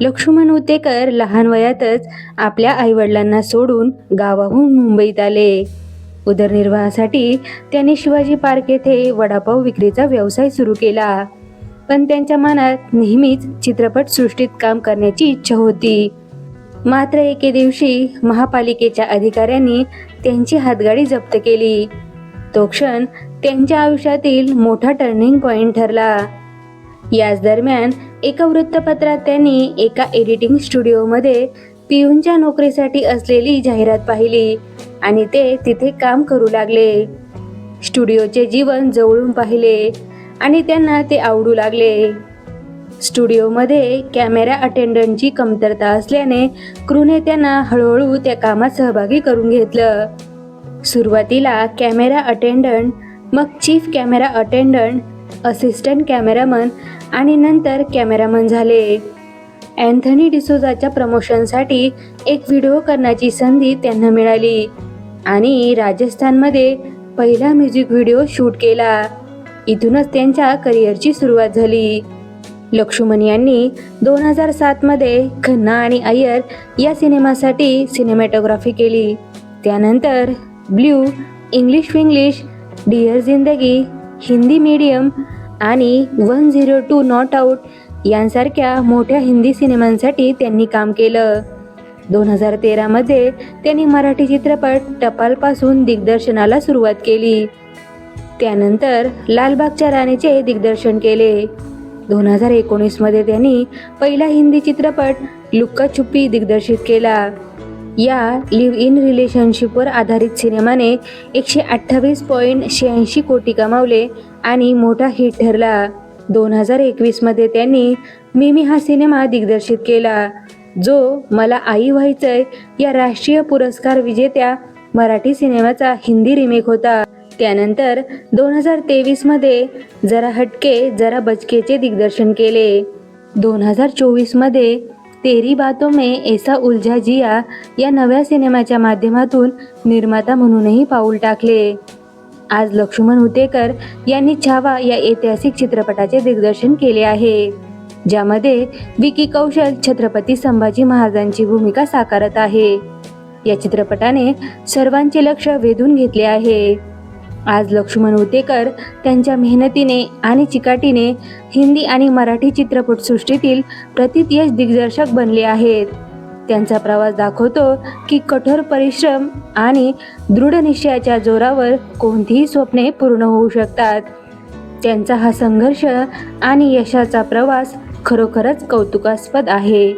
लक्ष्मण उतेकर लहान वयातच आपल्या आईवडिलांना सोडून गावाहून मुंबईत आले. उदरनिर्वाहासाठी त्यांनी शिवाजी पार्क येथे वडापाव विक्रीचा व्यवसाय सुरू केला. पण त्यांच्या मनात नेहमीच चित्रपट सृष्टीत काम करण्याची इच्छा होती. मात्र एके दिवशी महापालिकेच्या अधिकाऱ्यांनी त्यांची हातगाडी जप्त केली. तो क्षण त्यांच्या आयुष्यातील मोठा टर्निंग पॉइंट ठरला. याच दरम्यान एका वृत्तपत्रात त्यांनी एका एडिटिंग स्टुडिओमध्ये पियूनच्या नोकरीसाठी असलेली जाहिरात पाहिली आणि ते तिथे काम करू लागले. स्टुडिओचे जीवन जवळून पाहिले आणि त्यांना ते आवडू लागले. स्टुडिओमध्ये कॅमेरा अटेंडंटची कमतरता असल्याने क्रूने त्यांना हळूहळू त्या कामात सहभागी करून घेतलं. सुरुवातीला कॅमेरा अटेंडंट मग chief camera attendant assistant cameraman आणि नंतर कॅमेरामन झाले. अँथनी डिसोजाच्या प्रमोशनसाठी एक व्हिडिओ करण्याची संधी त्यांना मिळाली आणि राजस्थानमध्ये पहिला म्युझिक व्हिडिओ शूट केला. इथूनच त्यांच्या करिअरची सुरुवात झाली. लक्ष्मण यांनी दोन हजार सातमध्ये खन्ना आणि अय्यर या सिनेमासाठी सिनेमॅटोग्राफी केली. त्यानंतर blue English Finglish dear Zindagi Hindi medium आणि one zero two not out यांसारख्या मोठ्या हिंदी सिनेमांसाठी त्यांनी काम केलं. दोन हजार तेरामध्ये त्यांनी मराठी चित्रपट टपालपासून दिग्दर्शनाला सुरुवात केली. त्यानंतर लालबागच्या राणीचे दिग्दर्शन केले. दोन हजार एकोणीसमध्ये त्यांनी पहिला हिंदी चित्रपट लुक्का छुप्पी दिग्दर्शित केला. या लिव्ह इन रिलेशनशिपवर आधारित सिनेमाने एकशे अठ्ठावीस पॉईंट शहाऐंशी कोटी कमावले आणि मोठा हिट ठरला. दोन हजार एकवीसमध्ये त्यांनी मिमी हा सिनेमा दिग्दर्शित केला जो मला आई व्हायचंय या राष्ट्रीय पुरस्कार विजेत्या मराठी सिनेमाचा हिंदी रिमेक होता. त्यानंतर दोन हजार तेवीसमध्ये जरा हटके जरा बचकेचे दिग्दर्शन केले. दोन हजार चोवीसमध्ये तेरी बातों में ऐसा उलझा जिया या नव्या सिनेमाच्या माध्यमातून निर्माता म्हणूनही पाऊल टाकले. आज लक्ष्मण हुतेकर यांनी छावा या ऐतिहासिक चित्रपटाचे दिग्दर्शन केले आहे ज्यामध्ये विकी कौशल छत्रपती संभाजी महाराजांची भूमिका साकारत आहे. या चित्रपटाने सर्वांचे लक्ष वेधून घेतले आहे. आज लक्ष्मण उतेकर त्यांच्या मेहनतीने आणि चिकाटीने हिंदी आणि मराठी चित्रपटसृष्टीतील प्रतितयश दिग्दर्शक बनले आहेत. त्यांचा प्रवास दाखवतो की कठोर परिश्रम आणि दृढ निश्चयाच्या जोरावर कोणतीही स्वप्ने पूर्ण होऊ शकतात. त्यांचा हा संघर्ष आणि यशाचा प्रवास खरोखरच कौतुकास्पद आहे.